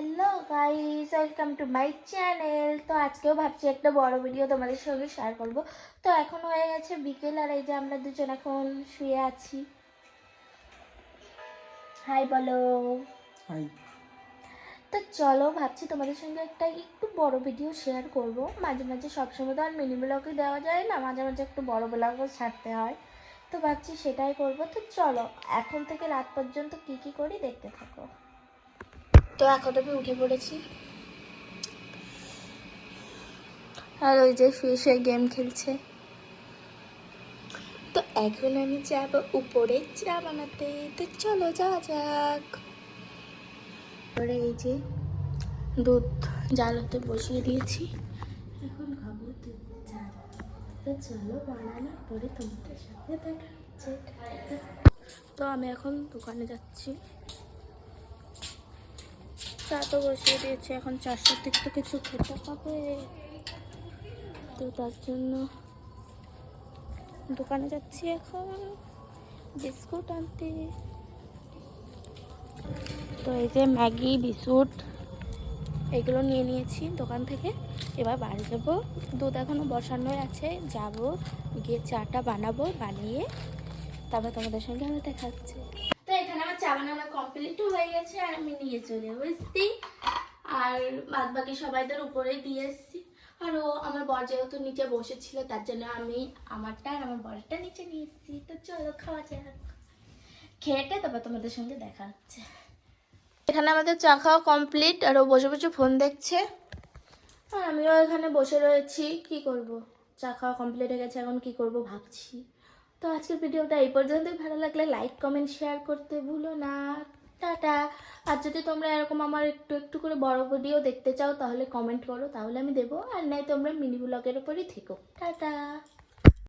Hello guys welcome to my channel তো আজকেও ভাবছি একটা বড় ভিডিও তোমাদের সঙ্গে শেয়ার করব। তো এখন হয়ে গেছে বিকেল আর এই যে আমরা দুজন এখন শুয়ে আছি। হাই বলো। হাই তো চলো ভাবছি তোমাদের সঙ্গে একটা একটু বড় ভিডিও শেয়ার করব। মাঝে মাঝে সবসময় তো আর মিনি ব্লগই দেওয়া যায় না মাঝে মাঝে একটু বড় ব্লগও ছাড়তে হয়। তো ভাবছি সেটাই করব। তো চলো এখন থেকে রাত পর্যন্ত কি কি করি দেখতে থাকো। তো এখন আমি উঠে পড়েছি। আর ওই যে শুয়ে গেম খেলছে। তো এখন আমি যাব উপরে চা বানাতে। তো চলো যাওয়া যাক। পরে এই যে দুধ জ্বালাতে বসিয়ে দিয়েছি। এখন খাব তো চলো বানানোর পরে তোমাদের সাথে দেখা তো আমি এখন দোকানে যাচ্ছি। চা তো বসিয়ে দিয়েছি, এখন চারশোর দিক তো কিছু খেতে হবে। তো তার জন্য দোকানে যাচ্ছি এখন, বিস্কুট আনতে। তো এই যে ম্যাগি, বিস্কুট, এগুলো নিয়ে নিয়েছি দোকান থেকে। এবার বাড়ি যাব। দুধ এখনও বসানোই আছে। যাব, গিয়ে চাটা বানাবো, বানিয়ে তারপর তোমাদের সঙ্গে আমার দেখা চা বানানো কমপ্লিটও হয়ে গেছে আর আমি নিয়ে চলে এসেছি। আর বাদ বাকি সবাইদের উপরে দিয়ে এসেছি। আর ও আমার বর যেহেতু নিচে বসেছিল, তার জন্য আমি আমারটা আর আমার বরেরটা নিচে নিয়ে এসেছি। তো চলো খাওয়া যাক। খেয়েটে তারপর তোমাদের সঙ্গে দেখা হচ্ছে। এখানে আমাদের চা খাওয়া কমপ্লিট আর ও বসে বসে ফোন দেখছে। আর আমিও এখানে বসে রয়েছি। কি করব? চা খাওয়া কমপ্লিট হয়ে গেছে, এখন কি করব ভাবছি। তো আজকের ভিডিওটা এই পর্যন্তই। ভালো লাগলে লাইক কমেন্ট শেয়ার করতে ভুলো না। টাটা। আর যদি তোমরা এরকম আমার একটু একটু করে বড় ভিডিও দেখতে চাও, তাহলে কমেন্ট করো, তাহলে আমি দেবো। আর নাই তোমরা মিনি ব্লগের ওপরই থেকো। টাটা।